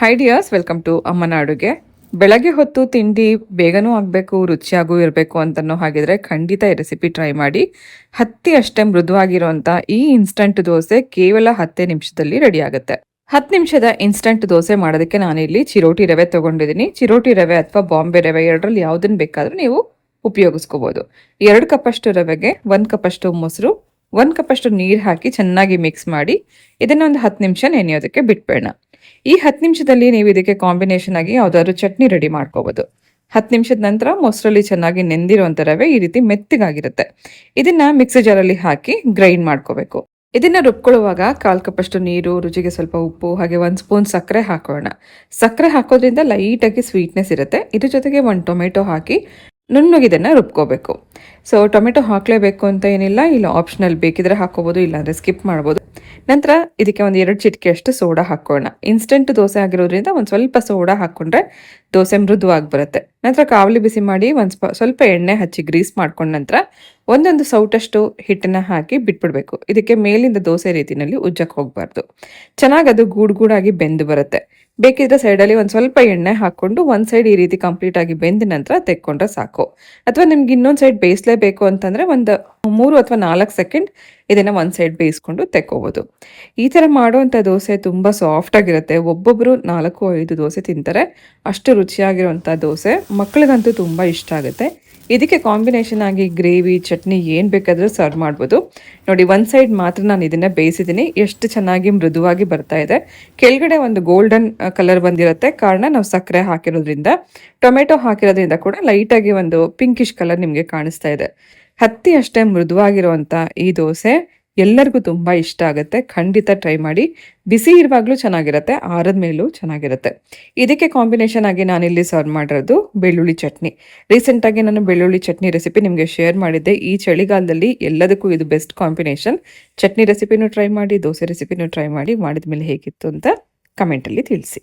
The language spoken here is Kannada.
ಹೈ ಡಿಯರ್ಸ್ ವೆಲ್ಕಮ್ ಟು ಅಮ್ಮನ ಅಡುಗೆ ಬೆಳಗ್ಗೆ ಹೊತ್ತು ತಿಂಡಿ ಬೇಗನೂ ಆಗಬೇಕು, ರುಚಿಯಾಗೂ ಇರಬೇಕು ಅಂತನೋ ಹಾಗಿದ್ರೆ ಖಂಡಿತ ಈ ರೆಸಿಪಿ ಟ್ರೈ ಮಾಡಿ. ಹತ್ತಿ ಅಷ್ಟೇ ಮೃದುವಾಗಿರುವಂಥ ಈ ಇನ್ಸ್ಟಂಟ್ ದೋಸೆ ಕೇವಲ ಹತ್ತೇ ನಿಮಿಷದಲ್ಲಿ ರೆಡಿ ಆಗುತ್ತೆ. ಹತ್ತು ನಿಮಿಷದ ಇನ್ಸ್ಟಂಟ್ ದೋಸೆ ಮಾಡೋದಕ್ಕೆ ನಾನಿಲ್ಲಿ ಚಿರೋಟಿ ರವೆ ತಗೊಂಡಿದ್ದೀನಿ. ಚಿರೋಟಿ ರವೆ ಅಥವಾ ಬಾಂಬೆ ರವೆ ಎರಡರಲ್ಲಿ ಯಾವುದನ್ನು ಬೇಕಾದರೂ ನೀವು ಉಪಯೋಗಿಸ್ಕೋಬೋದು. ಎರಡು ಕಪ್ಪಷ್ಟು ರವೆಗೆ ಒಂದು ಕಪ್ಪಷ್ಟು ಮೊಸರು, ಒಂದು ಕಪ್ಪಷ್ಟು ನೀರು ಹಾಕಿ ಚೆನ್ನಾಗಿ ಮಿಕ್ಸ್ ಮಾಡಿ. ಇದನ್ನ ಒಂದು ಹತ್ತು ನಿಮಿಷ ನೆನೆಯೋದಕ್ಕೆ ಬಿಟ್ಬೇಡ. ಈ ಹತ್ತು ನಿಮಿಷದಲ್ಲಿ ನೀವು ಇದಕ್ಕೆ ಕಾಂಬಿನೇಷನ್ ಆಗಿ ಯಾವುದಾದ್ರು ಚಟ್ನಿ ರೆಡಿ ಮಾಡ್ಕೋಬೋದು. ಹತ್ತು ನಿಮಿಷದ ನಂತರ ಮೊಸರಲ್ಲಿ ಚೆನ್ನಾಗಿ ನೆಂದಿರುವಂಥ ರವೆ ಈ ರೀತಿ ಮೆತ್ತಗಾಗಿರುತ್ತೆ. ಇದನ್ನ ಮಿಕ್ಸಿ ಜಾರಲ್ಲಿ ಹಾಕಿ ಗ್ರೈಂಡ್ ಮಾಡ್ಕೋಬೇಕು. ಇದನ್ನ ರುಬ್ಕೊಳ್ಳುವಾಗ ಕಾಲು ಕಪ್ಪಷ್ಟು ನೀರು, ರುಚಿಗೆ ಸ್ವಲ್ಪ ಉಪ್ಪು, ಹಾಗೆ ಒಂದು ಸ್ಪೂನ್ ಸಕ್ಕರೆ ಹಾಕೋಣ. ಸಕ್ಕರೆ ಹಾಕೋದ್ರಿಂದ ಲೈಟಾಗಿ ಸ್ವೀಟ್ನೆಸ್ ಇರುತ್ತೆ. ಇದ್ರ ಜೊತೆಗೆ ಒಂದು ಟೊಮೆಟೊ ಹಾಕಿ ನುಣ್ಣಗಿದನ್ನ ರುಬ್ಕೋಬೇಕು. ಸೊ ಟೊಮೆಟೊ ಹಾಕಲೇಬೇಕು ಅಂತ ಏನಿಲ್ಲ, ಇಲ್ಲ ಆಪ್ಷನಲ್ ಬೇಕಿದ್ರೆ ಹಾಕೋಬೋದು ಇಲ್ಲಾಂದರೆ ಸ್ಕಿಪ್ ಮಾಡ್ಬೋದು. ನಂತರ ಇದಕ್ಕೆ ಒಂದು ಎರಡು ಚಿಟಿಕೆಯಷ್ಟು ಸೋಡಾ ಹಾಕೋಣ ಇನ್ಸ್ಟೆಂಟ್ ದೋಸೆ ಆಗಿರೋದ್ರಿಂದ ಒಂದು ಸ್ವಲ್ಪ ಸೋಡಾ ಹಾಕೊಂಡ್ರೆ ದೋಸೆ ಮೃದುವಾಗಿ ಬರುತ್ತೆ. ನಂತರ ಕಾವಲಿ ಬಿಸಿ ಮಾಡಿ ಒಂದು ಸ್ವಲ್ಪ ಎಣ್ಣೆ ಹಚ್ಚಿ ಗ್ರೀಸ್ ಮಾಡ್ಕೊಂಡ ನಂತರ ಒಂದೊಂದು ಸೌಟಷ್ಟು ಹಿಟ್ಟನ್ನ ಹಾಕಿ ಬಿಟ್ಬಿಡ್ಬೇಕು. ಇದಕ್ಕೆ ಮೇಲಿಂದ ದೋಸೆ ರೀತಿಯಲ್ಲಿ ಉಜ್ಜಕ್ಕೆ ಹೋಗಬಾರ್ದು. ಚೆನ್ನಾಗಿ ಅದು ಗೂಡು ಗೂಡಾಗಿ ಬೆಂದು ಬರುತ್ತೆ. ಬೇಕಿದ್ರೆ ಸೈಡಲ್ಲಿ ಒಂದು ಸ್ವಲ್ಪ ಎಣ್ಣೆ ಹಾಕೊಂಡು ಒಂದು ಸೈಡ್ ಈ ರೀತಿ ಕಂಪ್ಲೀಟ್ ಆಗಿ ಬೆಂದ ನಂತರ ತೆಕ್ಕೊಂಡ್ರೆ ಸಾಕು. ಅಥವಾ ನಿಮ್ಗೆ ಇನ್ನೊಂದು ಸೈಡ್ ಬೇಯಿಸಲೇಬೇಕು ಅಂತಂದ್ರೆ ಒಂದು ಮೂರು ಅಥವಾ ನಾಲ್ಕು ಸೆಕೆಂಡ್ ಇದನ್ನ ಒಂದು ಸೈಡ್ ಬೇಯಿಸ್ಕೊಂಡು ತೆಕ್ಕೋಬೋದು. ಈ ಥರ ಮಾಡುವಂಥ ದೋಸೆ ತುಂಬ ಸಾಫ್ಟ್ ಆಗಿರುತ್ತೆ. ಒಬ್ಬೊಬ್ಬರು ನಾಲ್ಕು, ಐದು ದೋಸೆ ತಿಂತಾರೆ. ಅಷ್ಟು ರುಚಿಯಾಗಿರುವಂಥ ದೋಸೆ ಮಕ್ಕಳಿಗಂತೂ ತುಂಬ ಇಷ್ಟ ಆಗುತ್ತೆ. ಇದಕ್ಕೆ ಕಾಂಬಿನೇಷನ್ ಆಗಿ ಗ್ರೇವಿ ಚಟ್ನಿ ಏನು ಬೇಕಾದರೂ ಸರ್ವ್ ಮಾಡ್ಬೋದು. ನೋಡಿ ಒಂದು ಸೈಡ್ ಮಾತ್ರ ನಾನು ಇದನ್ನು ಬೇಯಿಸಿದ್ದೀನಿ ಎಷ್ಟು ಚೆನ್ನಾಗಿ ಮೃದುವಾಗಿ ಬರ್ತಾ ಇದೆ. ಕೆಳಗಡೆ ಒಂದು ಗೋಲ್ಡನ್ ಕಲರ್ ಬಂದಿರುತ್ತೆ. ಕಾರಣ ನಾವು ಸಕ್ಕರೆ ಹಾಕಿರೋದ್ರಿಂದ, ಟೊಮೆಟೊ ಹಾಕಿರೋದ್ರಿಂದ ಕೂಡ ಲೈಟಾಗಿ ಒಂದು ಪಿಂಕಿಶ್ ಕಲರ್ ನಿಮಗೆ ಕಾಣಿಸ್ತಾ ಇದೆ. ಹತ್ತಿ ಅಷ್ಟೇ ಮೃದುವಾಗಿರುವಂಥ ಈ ದೋಸೆ. ಎಲ್ಲರಿಗೂ ತುಂಬ ಇಷ್ಟ ಆಗುತ್ತೆ. ಖಂಡಿತ ಟ್ರೈ ಮಾಡಿ. ಬಿಸಿ ಇರುವಾಗಲೂ ಚೆನ್ನಾಗಿರುತ್ತೆ. ಆರದ ಮೇಲೂ ಚೆನ್ನಾಗಿರುತ್ತೆ. ಇದಕ್ಕೆ ಕಾಂಬಿನೇಷನ್ ಆಗಿ ನಾನಿಲ್ಲಿ ಸರ್ವ್ ಮಾಡಿರೋದು ಬೆಳ್ಳುಳ್ಳಿ ಚಟ್ನಿ. ರೀಸೆಂಟಾಗಿ ನಾನು ಬೆಳ್ಳುಳ್ಳಿ ಚಟ್ನಿ ರೆಸಿಪಿ ನಿಮಗೆ ಶೇರ್ ಮಾಡಿದ್ದೆ. ಈ ಚಳಿಗಾಲದಲ್ಲಿ ಎಲ್ಲದಕ್ಕೂ ಇದು ಬೆಸ್ಟ್ ಕಾಂಬಿನೇಷನ್ ಚಟ್ನಿ ರೆಸಿಪಿನೂ ಟ್ರೈ ಮಾಡಿ, ದೋಸೆ ರೆಸಿಪಿನೂ ಟ್ರೈ ಮಾಡಿ ಮಾಡಿದ ಮೇಲೆ ಹೇಗಿತ್ತು ಅಂತ ಕಮೆಂಟಲ್ಲಿ ತಿಳಿಸಿ.